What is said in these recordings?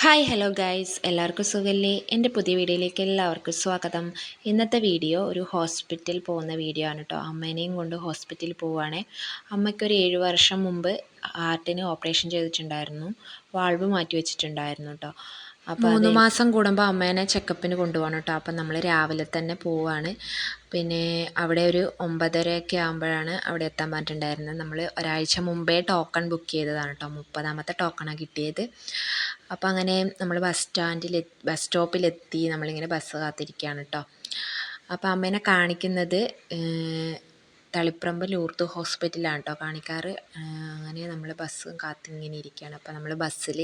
Hi hello guys എല്ലാവർക്കും സുഖല്ലേ? എന്റെ പുതിയ വീഡിയോയിലേക്ക് എല്ലാവർക്കും സ്വാഗതം. ഇന്നത്തെ വീഡിയോ ഒരു ഹോസ്പിറ്റൽ പോകുന്ന വീഡിയോ ആണ് കേട്ടോ. അമ്മേനെയും കൊണ്ട് ഹോസ്പിറ്റലിൽ പോവുകയാണേ. അമ്മയ്ക്കൊരു ഏഴ് വർഷം മുമ്പ് ഹാർട്ടിന് ഓപ്പറേഷൻ ചെയ്തിട്ടുണ്ടായിരുന്നു. വാൾവ് മാറ്റി വെച്ചിട്ടുണ്ടായിരുന്നു കേട്ടോ. അപ്പോൾ മൂന്ന് മാസം കൂടുമ്പോൾ അമ്മേനെ ചെക്കപ്പിന് കൊണ്ടുപോകണം കേട്ടോ. അപ്പം നമ്മൾ രാവിലെ തന്നെ പോവാണ് പിന്നെ അവിടെ ഒരു ഒമ്പതരയൊക്കെ ആകുമ്പോഴാണ് അവിടെ എത്താൻ പറഞ്ഞിട്ടുണ്ടായിരുന്നത്. നമ്മൾ ഒരാഴ്ച മുമ്പേ ടോക്കൺ ബുക്ക് ചെയ്തതാണ് കേട്ടോ. മുപ്പതാമത്തെ ടോക്കണാണ് കിട്ടിയത്. അപ്പോൾ അങ്ങനെ നമ്മൾ ബസ് സ്റ്റാൻഡിൽ ബസ് സ്റ്റോപ്പിലെത്തി നമ്മളിങ്ങനെ ബസ് കാത്തിരിക്കുകയാണ് കേട്ടോ അപ്പോൾ അമ്മേനെ കാണിക്കുന്നത് തളിപ്പറമ്പ് ലൂർത്ത് ഹോസ്പിറ്റലാണ് കേട്ടോ കാണിക്കാറ്. അങ്ങനെ നമ്മൾ ബസ് കാത്തിങ്ങനെ ഇരിക്കുകയാണ് അപ്പോൾ നമ്മൾ ബസ്സിൽ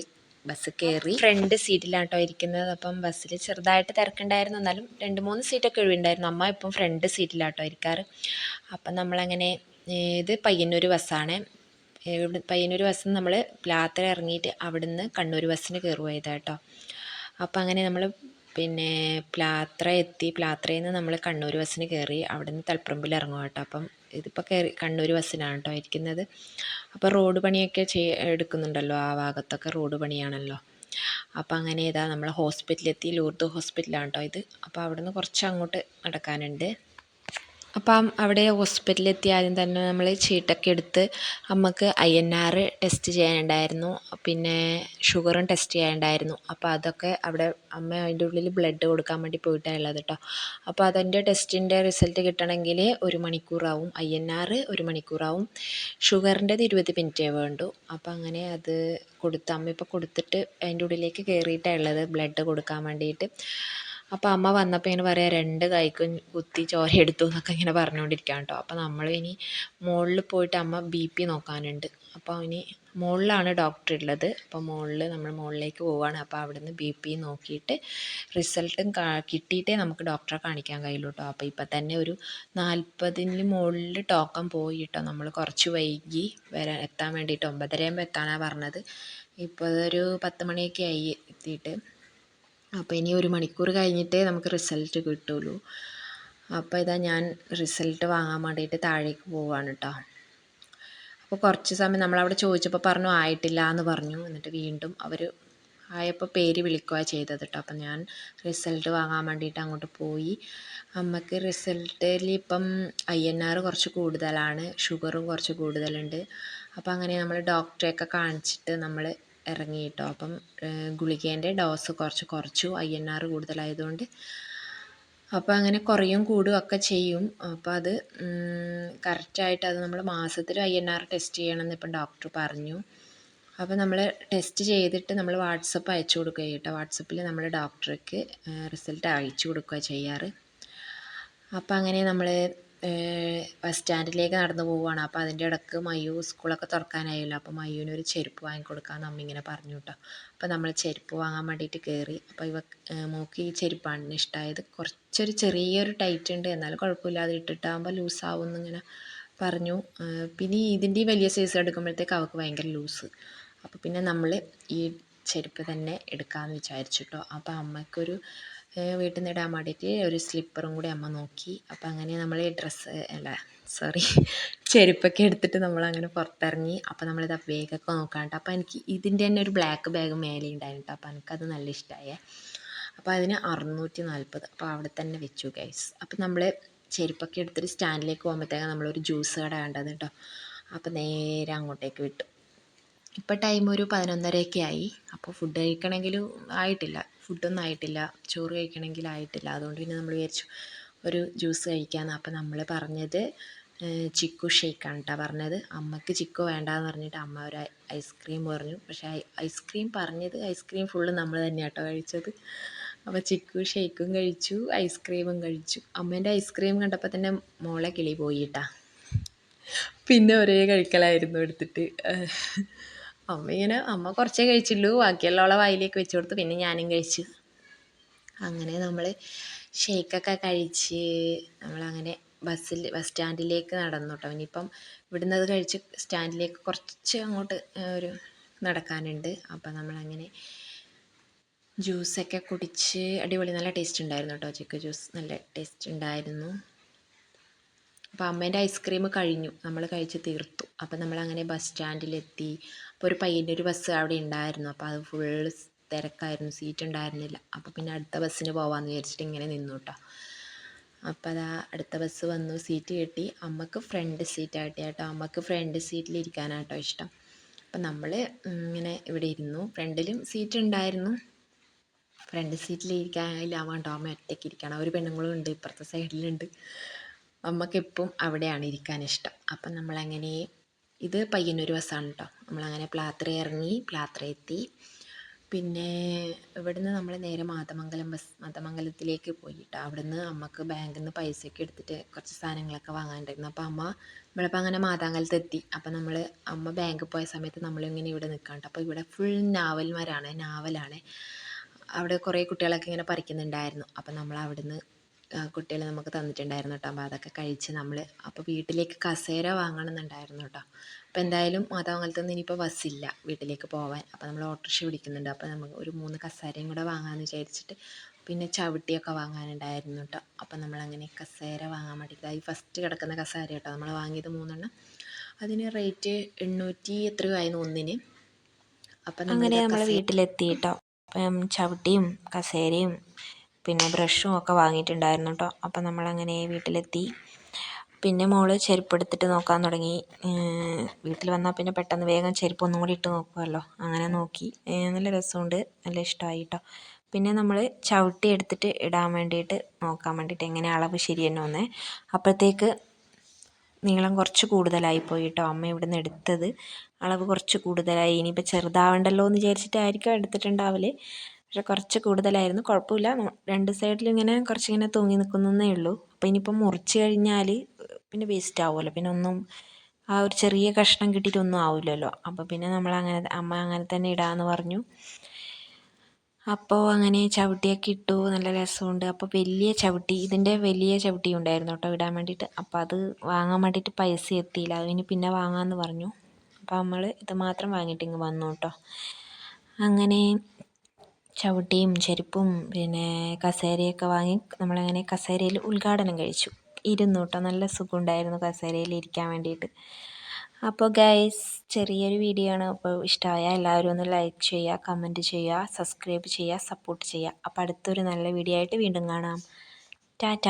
ബസ് കയറി ഫ്രണ്ട് സീറ്റിലാണ് കേട്ടോ ഇരിക്കുന്നത്. അപ്പം ബസ്സിൽ ചെറുതായിട്ട് തിരക്കുണ്ടായിരുന്നു. എന്നാലും രണ്ട് മൂന്ന് സീറ്റൊക്കെ ഒഴിവുണ്ടായിരുന്നു. അമ്മ ഇപ്പം ഫ്രണ്ട് സീറ്റിലാണ് കേട്ടോ ഇരിക്കാറ്. അപ്പം നമ്മളങ്ങനെ ഇത് പയ്യന്നൂർ ബസ്സാണ് ഇവിടെ പയ്യന്നൂർ ബസ്സിൽ നമ്മൾ പ്ലാത്തറ ഇറങ്ങിയിട്ട് അവിടുന്ന് കണ്ണൂർ ബസ്സിന് കയറുക കേട്ടോ അപ്പം അങ്ങനെ നമ്മൾ പിന്നെ പ്ലാത്ര എത്തി. പ്ലാത്രയിൽ നിന്ന് നമ്മൾ കണ്ണൂർ ബസ്സിന് കയറി അവിടുന്ന് നിന്ന് തളിപ്പറമ്പിൽ ഇറങ്ങും കേട്ടോ അപ്പം ഇതിപ്പോൾ കയറി കണ്ണൂർ ബസ്സിനാണ് കേട്ടോ ഇരിക്കുന്നത്. അപ്പോൾ റോഡ് പണിയൊക്കെ ചെയ് എടുക്കുന്നുണ്ടല്ലോ ആ ഭാഗത്തൊക്കെ റോഡ് പണിയാണല്ലോ. അപ്പോൾ അങ്ങനെ ഇതാ നമ്മൾ ഹോസ്പിറ്റലെത്തി ലൂർദ് ഹോസ്പിറ്റലാണ് കേട്ടോ ഇത്. അപ്പോൾ അവിടുന്ന് നിന്ന് കുറച്ച് അങ്ങോട്ട് നടക്കാനുണ്ട്. അപ്പം അവിടെ ഹോസ്പിറ്റലിലെത്തി ആദ്യം തന്നെ നമ്മൾ ചീട്ടൊക്കെ എടുത്ത് അമ്മയ്ക്ക് ഐ എൻ ആർ ടെസ്റ്റ് ചെയ്യാനുണ്ടായിരുന്നു. പിന്നെ ഷുഗറും ടെസ്റ്റ് ചെയ്യാനുണ്ടായിരുന്നു. അപ്പോൾ അതൊക്കെ അവിടെ അമ്മ അതിന്റെ ഉള്ളിൽ ബ്ലഡ് കൊടുക്കാൻ വേണ്ടി പോയിട്ടാണ് ഉള്ളത് കേട്ടോ. അപ്പോൾ അതിന്റെ ടെസ്റ്റിന്റെ റിസൾട്ട് കിട്ടണമെങ്കിൽ ഒരു മണിക്കൂറാവും. ഐ എൻ ആർ ഒരു മണിക്കൂറാവും. ഷുഗറിന്റെത് ഇരുപത് മിനിറ്റേ വേണ്ടു. അപ്പോൾ അങ്ങനെ അത് കൊടുത്ത് അമ്മ ഇപ്പോൾ കൊടുത്തിട്ട് അതിന്റെ ഉള്ളിലേക്ക് കയറിയിട്ടാണ് ഉള്ളത് ബ്ലഡ് കൊടുക്കാൻ വേണ്ടിയിട്ട്. അപ്പോൾ അമ്മ വന്നപ്പോൾ ഇങ്ങനെ പറയാ രണ്ട് കൈക്കും കുത്തി ചോരയെടുത്തു എന്നൊക്കെ ഇങ്ങനെ പറഞ്ഞുകൊണ്ടിരിക്കുകയാണ് കേട്ടോ അപ്പോൾ നമ്മൾ ഇനി മുകളിൽ പോയിട്ട് അമ്മ ബി പി നോക്കാനുണ്ട്. അപ്പോൾ ഇനി മുകളിലാണ് ഡോക്ടർ ഉള്ളത് അപ്പോൾ മുകളിൽ നമ്മൾ മുകളിലേക്ക് പോവുകയാണ് അപ്പോൾ അവിടുന്ന് ബി പി നോക്കിയിട്ട് റിസൾട്ടും കിട്ടിയിട്ടേ നമുക്ക് ഡോക്ടറെ കാണിക്കാൻ കഴിയുള്ളൂ കേട്ടോ അപ്പോൾ ഇപ്പം തന്നെ ഒരു നാൽപ്പതിന് മുകളിൽ ടോക്കൺ പോയി കേട്ടോ നമ്മൾ കുറച്ച് വൈകി വരാൻ എത്താൻ വേണ്ടിയിട്ട് ഒമ്പതരയാകുമ്പോൾ എത്താനാണ് പറഞ്ഞത്. ഇപ്പോൾ ഒരു പത്ത് മണിയൊക്കെ ആയി എത്തിയിട്ട്. അപ്പോൾ ഇനി ഒരു മണിക്കൂർ കഴിഞ്ഞിട്ടേ നമുക്ക് റിസൾട്ട് കിട്ടുള്ളൂ. അപ്പോൾ ഇതാ ഞാൻ റിസൾട്ട് വാങ്ങാൻ വേണ്ടിയിട്ട് താഴേക്ക് പോവാണ് കേട്ടോ അപ്പോൾ കുറച്ച് സമയം നമ്മളവിടെ ചോദിച്ചപ്പോൾ പറഞ്ഞു ആയിട്ടില്ല എന്ന് പറഞ്ഞു. എന്നിട്ട് വീണ്ടും അവർ ആയപ്പോൾ പേര് വിളിക്കുക ചെയ്തത് കേട്ടോ അപ്പം ഞാൻ റിസൾട്ട് വാങ്ങാൻ വേണ്ടിയിട്ട് അങ്ങോട്ട് പോയി. അമ്മയ്ക്ക് റിസൾട്ടിൽ ഇപ്പം ഐ എൻ ആർ കുറച്ച് കൂടുതലാണ്. ഷുഗറും കുറച്ച് കൂടുതലുണ്ട്. അപ്പോൾ അങ്ങനെ നമ്മൾ ഡോക്ടറെയൊക്കെ കാണിച്ചിട്ട് നമ്മൾ ഇറങ്ങി കേട്ടോ അപ്പം ഗുളികേന്റെ ഡോസ് കുറച്ച് കുറച്ചു. ഐ എൻ ആർ കൂടുതലായതുകൊണ്ട്. അപ്പോൾ അങ്ങനെ കുറയും കൂടും ഒക്കെ ചെയ്യും. അപ്പോൾ അത് കറക്റ്റായിട്ട് അത് നമ്മൾ മാസത്തിൽ ഐ എൻ ആർ ടെസ്റ്റ് ചെയ്യണമെന്ന് ഇപ്പം ഡോക്ടർ പറഞ്ഞു. അപ്പോൾ നമ്മൾ ടെസ്റ്റ് ചെയ്തിട്ട് നമ്മൾ വാട്സപ്പ് അയച്ചു കൊടുക്കുക കേട്ടോ. വാട്സപ്പിൽ നമ്മൾ ഡോക്ടർക്ക് റിസൾട്ട് അയച്ചു കൊടുക്കുക ചെയ്യാറ്. അപ്പോൾ അങ്ങനെ നമ്മൾ ബസ് സ്റ്റാൻഡിലേക്ക് നടന്നു പോവുകയാണ്. അപ്പോൾ അതിന്റെ ഇടയ്ക്ക് മയു സ്കൂളൊക്കെ തുറക്കാനായല്ലോ. അപ്പോൾ മയുവിനൊരു ചെരുപ്പ് വാങ്ങിക്കൊടുക്കാമെന്ന് അമ്മ ഇങ്ങനെ പറഞ്ഞു കേട്ടോ. അപ്പോൾ നമ്മൾ ചെരുപ്പ് വാങ്ങാൻ വേണ്ടിയിട്ട് കയറി. അപ്പോൾ ഇവ മോക്ക് ഈ ചെരുപ്പാണ് ഇഷ്ടമായത് കുറച്ചൊരു ചെറിയൊരു ടൈറ്റ് ഉണ്ട്. എന്നാലും കുഴപ്പമില്ല. അത് ഇട്ടിട്ടാകുമ്പോൾ ലൂസാവും എന്നിങ്ങനെ പറഞ്ഞു. പിന്നെ ഇതിന്റെ വലിയ സൈസ് എടുക്കുമ്പോഴത്തേക്ക് അവൾക്ക് ഭയങ്കര ലൂസ്. അപ്പോൾ പിന്നെ നമ്മൾ ഈ ചെരുപ്പ് തന്നെ എടുക്കാമെന്ന് വിചാരിച്ചു കേട്ടോ. അപ്പോൾ അമ്മയ്ക്കൊരു വീട്ടിൽ നിന്ന് ഇടാൻ വേണ്ടിയിട്ട് ഒരു സ്ലിപ്പറും കൂടി അമ്മ നോക്കി. അപ്പം അങ്ങനെ നമ്മൾ ഡ്രസ്സ് അല്ല സോറി ചെരുപ്പൊക്കെ എടുത്തിട്ട് നമ്മൾ അങ്ങനെ പുറത്തിറങ്ങി. അപ്പോൾ നമ്മളിത് ബാഗൊക്കെ നോക്കാണ്ട്. അപ്പോൾ എനിക്ക് ഇതിന്റെ തന്നെ ഒരു ബ്ലാക്ക് ബാഗ് മേലെ ഉണ്ടായിരുന്നു കേട്ടോ അപ്പോൾ എനിക്കത് നല്ല ഇഷ്ടമായേ അപ്പോൾ അതിന് അറുന്നൂറ്റി നാൽപ്പത് അപ്പോൾ അവിടെ തന്നെ വെച്ചു ഗൈസ് അപ്പോൾ നമ്മൾ ചെരുപ്പൊക്കെ എടുത്തിട്ട് സ്റ്റാൻഡിലേക്ക് പോകുമ്പോഴത്തേക്ക് നമ്മളൊരു ജ്യൂസ് കട കണ്ടത് കേട്ടോ അപ്പോൾ നേരെ അങ്ങോട്ടേക്ക് വിട്ടു. ഇപ്പോൾ ടൈം ഒരു പതിനൊന്നരയൊക്കെ ആയി. അപ്പോൾ ഫുഡ് കഴിക്കണമെങ്കിലും ആയിട്ടില്ല. ഫുഡൊന്നും ആയിട്ടില്ല. ചോറ് കഴിക്കണമെങ്കിൽ ആയിട്ടില്ല. അതുകൊണ്ട് പിന്നെ നമ്മൾ വിചാരിച്ചു ഒരു ജ്യൂസ് കഴിക്കാമെന്ന് അപ്പോൾ നമ്മൾ പറഞ്ഞത് ചിക്കു ഷേക്കാണ് കേട്ടോ പറഞ്ഞത്. അമ്മയ്ക്ക് ചിക്കു വേണ്ടാന്ന് പറഞ്ഞിട്ട് അമ്മ ഒരു ഐസ്ക്രീം പറഞ്ഞു. പക്ഷേ ഐസ്ക്രീം പറഞ്ഞത് ഐസ്ക്രീം ഫുള്ള് നമ്മൾ തന്നെയാണ് കേട്ടോ കഴിച്ചത്. അപ്പോൾ ചിക്കു ഷേക്കും കഴിച്ചു ഐസ്ക്രീമും കഴിച്ചു. അമ്മേന്റെ ഐസ്ക്രീം കണ്ടപ്പോൾ തന്നെ മോളെ കിളി പോയിട്ടാ പിന്നെ ഒരേ കഴിക്കലായിരുന്നു എടുത്തിട്ട്. അമ്മ ഇങ്ങനെ അമ്മ കുറച്ചേ കഴിച്ചുള്ളൂ ബാക്കിയുള്ളവളെ വായിലേക്ക് വെച്ച് കൊടുത്തു പിന്നെ ഞാനും കഴിച്ചു. അങ്ങനെ നമ്മൾ ഷേക്കൊക്കെ കഴിച്ച് നമ്മളങ്ങനെ ബസ്സിൽ ബസ് സ്റ്റാൻഡിലേക്ക് നടന്നു കേട്ടോ ഇനിയിപ്പം ഇവിടുന്ന് അത് കഴിച്ച് സ്റ്റാൻഡിലേക്ക് കുറച്ച് അങ്ങോട്ട് ഒരു നടക്കാനുണ്ട്. അപ്പം നമ്മളങ്ങനെ ജ്യൂസൊക്കെ കുടിച്ച് അടിപൊളി നല്ല ടേസ്റ്റ് ഉണ്ടായിരുന്നു കേട്ടോ ചിക്കൻ ജ്യൂസ് നല്ല ടേസ്റ്റ് ഉണ്ടായിരുന്നു. അപ്പോൾ അമ്മേന്റെ ഐസ്ക്രീം കഴിഞ്ഞു. നമ്മൾ കഴിച്ച് തീർത്തു. അപ്പം നമ്മളങ്ങനെ ബസ് സ്റ്റാൻഡിലെത്തി. അപ്പോൾ ഒരു പയ്യന്റെ ഒരു ബസ് അവിടെ ഉണ്ടായിരുന്നു. അപ്പോൾ അത് ഫുൾ തിരക്കായിരുന്നു. സീറ്റ് ഉണ്ടായിരുന്നില്ല. അപ്പോൾ പിന്നെ അടുത്ത ബസ്സിന് പോകാമെന്ന് വിചാരിച്ചിട്ട് ഇങ്ങനെ നിന്നു കേട്ടോ അപ്പോൾ അതാ അടുത്ത ബസ് വന്നു. സീറ്റ് കിട്ടി. അമ്മയ്ക്ക് ഫ്രണ്ട് സീറ്റായിട്ട് കേട്ടോ അമ്മയ്ക്ക് ഫ്രണ്ട് സീറ്റിലിരിക്കാനാട്ടോ ഇഷ്ടം. അപ്പം നമ്മൾ ഇങ്ങനെ ഇവിടെ ഇരുന്നു. ഫ്രണ്ടിലും സീറ്റ് ഉണ്ടായിരുന്നു. ഫ്രണ്ട് സീറ്റിൽ വേണ്ടോ അമ്മ ഒറ്റയ്ക്ക് ഇരിക്കണം. ഒരു പെണ്ണുങ്ങളും ഉണ്ട്. ഇപ്പുറത്തെ സൈഡിലുണ്ട് അമ്മക്കെപ്പം അവിടെയാണ് ഇരിക്കാൻ ഇഷ്ടം. അപ്പം നമ്മളങ്ങനെ ഇത് പയ്യന്നൂർ ബസ്സാണ് കേട്ടോ നമ്മളങ്ങനെ പ്ലാത്ര ഇറങ്ങി പ്ലാത്ര എത്തി. പിന്നെ ഇവിടുന്ന് നമ്മൾ നേരെ മാതമംഗലം ബസ് മാതമംഗലത്തിലേക്ക് പോയി കേട്ടോ അവിടുന്ന് അമ്മയ്ക്ക് ബാങ്കിൽ നിന്ന് പൈസയൊക്കെ എടുത്തിട്ട് കുറച്ച് സാധനങ്ങളൊക്കെ വാങ്ങാനുണ്ടായിരുന്നു. അപ്പോൾ അമ്മ നമ്മളിപ്പോൾ അങ്ങനെ മാതാങ്കലത്ത് എത്തി അപ്പോൾ നമ്മൾ അമ്മ ബാങ്കിൽ പോയ സമയത്ത് നമ്മളിങ്ങനെ ഇവിടെ നിൽക്കാണ്ട് അപ്പോൾ ഇവിടെ ഫുൾ നാവൽമാരാണ് നാവലാണ്. അവിടെ കുറേ കുട്ടികളൊക്കെ ഇങ്ങനെ പറിക്കുന്നുണ്ടായിരുന്നു. അപ്പോൾ നമ്മൾ അവിടുന്ന് കുട്ടികൾ നമുക്ക് തന്നിട്ടുണ്ടായിരുന്നു കേട്ടോ അപ്പോൾ അതൊക്കെ കഴിച്ച് നമ്മൾ അപ്പോൾ വീട്ടിലേക്ക് കസേര വാങ്ങണമെന്നുണ്ടായിരുന്നു കേട്ടോ അപ്പോൾ എന്തായാലും മാതാമംഗലത്ത് നിന്ന് ഇനിയിപ്പോൾ ബസ്സില്ല വീട്ടിലേക്ക് പോവാൻ. അപ്പോൾ നമ്മൾ ഓട്ടോറിക്ഷ വിളിക്കുന്നുണ്ട് അപ്പോൾ നമുക്ക് ഒരു മൂന്ന് കസേരയും കൂടെ വാങ്ങാമെന്ന് വിചാരിച്ചിട്ട് പിന്നെ ചവിട്ടിയൊക്കെ വാങ്ങാനുണ്ടായിരുന്നു കേട്ടോ അപ്പോൾ നമ്മളങ്ങനെ കസേര വാങ്ങാൻ വേണ്ടിയിട്ട് ഈ ഫസ്റ്റ് കിടക്കുന്ന കസേര കേട്ടോ നമ്മൾ വാങ്ങിയത് മൂന്നെണ്ണം. അതിന് റേറ്റ് എണ്ണൂറ്റി എത്രയോ ആയിരുന്നു ഒന്നിന്? അപ്പം അങ്ങനെ നമ്മൾ വീട്ടിലെത്തി കേട്ടോ ചവിട്ടിയും കസേരയും പിന്നെ ബ്രഷും ഒക്കെ വാങ്ങിയിട്ടുണ്ടായിരുന്നു കേട്ടോ. അപ്പം നമ്മളങ്ങനെ വീട്ടിലെത്തി. പിന്നെ മോൾ ചെരുപ്പെടുത്തിട്ട് നോക്കാൻ തുടങ്ങി. വീട്ടിൽ വന്നാൽ പിന്നെ പെട്ടെന്ന് വേഗം ചെരുപ്പ് ഒന്നും കൂടി ഇട്ട് നോക്കുമല്ലോ അങ്ങനെ നോക്കി. നല്ല രസമുണ്ട്. നല്ല ഇഷ്ടമായി കേട്ടോ. പിന്നെ നമ്മൾ ചവിട്ടി എടുത്തിട്ട് ഇടാൻ വേണ്ടിയിട്ട് നോക്കാൻ വേണ്ടിയിട്ട് എങ്ങനെ അളവ് ശരി വന്നേ അപ്പോഴത്തേക്ക് നീളം കുറച്ച് കൂടുതലായി പോയി കേട്ടോ അമ്മ ഇവിടെ നിന്ന് എടുത്തത്. അളവ് കുറച്ച് കൂടുതലായി. ഇനിയിപ്പോൾ ചെറുതാവണ്ടല്ലോ എന്ന് വിചാരിച്ചിട്ടായിരിക്കും എടുത്തിട്ടുണ്ടാവൽ. പക്ഷെ കുറച്ച് കൂടുതലായിരുന്നു. കുഴപ്പമില്ല. രണ്ട് സൈഡിലും ഇങ്ങനെ കുറച്ചിങ്ങനെ തൂങ്ങി നിൽക്കുന്നേ ഉള്ളൂ. അപ്പോൾ ഇനിയിപ്പം മുറിച്ച് കഴിഞ്ഞാൽ പിന്നെ വേസ്റ്റ് ആവുമല്ലോ. പിന്നെ ഒന്നും ആ ഒരു ചെറിയ കഷ്ണം കിട്ടിയിട്ടൊന്നും ആവില്ലല്ലോ. അപ്പോൾ പിന്നെ നമ്മൾ അങ്ങനെ അമ്മ അങ്ങനെ തന്നെ ഇടാമെന്ന് പറഞ്ഞു. അപ്പോൾ അങ്ങനെ ചവിട്ടിയൊക്കെ ഇട്ടു. നല്ല രസമുണ്ട്. അപ്പോൾ വലിയ ചവിട്ടി ഇതിന്റെ വലിയ ചവിട്ടി ഉണ്ടായിരുന്നു കേട്ടോ ഇടാൻ വേണ്ടിയിട്ട്. അപ്പോൾ അത് വാങ്ങാൻ വേണ്ടിയിട്ട് പൈസ എത്തിയില്ല. അതിന് പിന്നെ വാങ്ങാമെന്ന് പറഞ്ഞു. അപ്പോൾ നമ്മൾ ഇത് മാത്രം വാങ്ങിയിട്ട് ഇങ്ങ് വന്നു കേട്ടോ. അങ്ങനെ ചവിട്ടിയും ചെരുപ്പും പിന്നെ കസേരയൊക്കെ വാങ്ങി നമ്മളങ്ങനെ കസേരയിൽ ഉദ്ഘാടനം കഴിച്ചു. ഇരുന്നു കേട്ടോ. നല്ല സുഖമുണ്ടായിരുന്നു കസേരയിൽ ഇരിക്കാൻ വേണ്ടിയിട്ട്. അപ്പോൾ ഗൈസ് ചെറിയൊരു വീഡിയോ ആണ്. അപ്പോൾ ഇഷ്ടമായ എല്ലാവരും ഒന്ന് ലൈക്ക് ചെയ്യുക കമന്റ് ചെയ്യുക സബ്സ്ക്രൈബ് ചെയ്യുക സപ്പോർട്ട് ചെയ്യുക. അപ്പോൾ അടുത്തൊരു നല്ല വീഡിയോ ആയിട്ട് വീണ്ടും കാണാം. ടാറ്റ.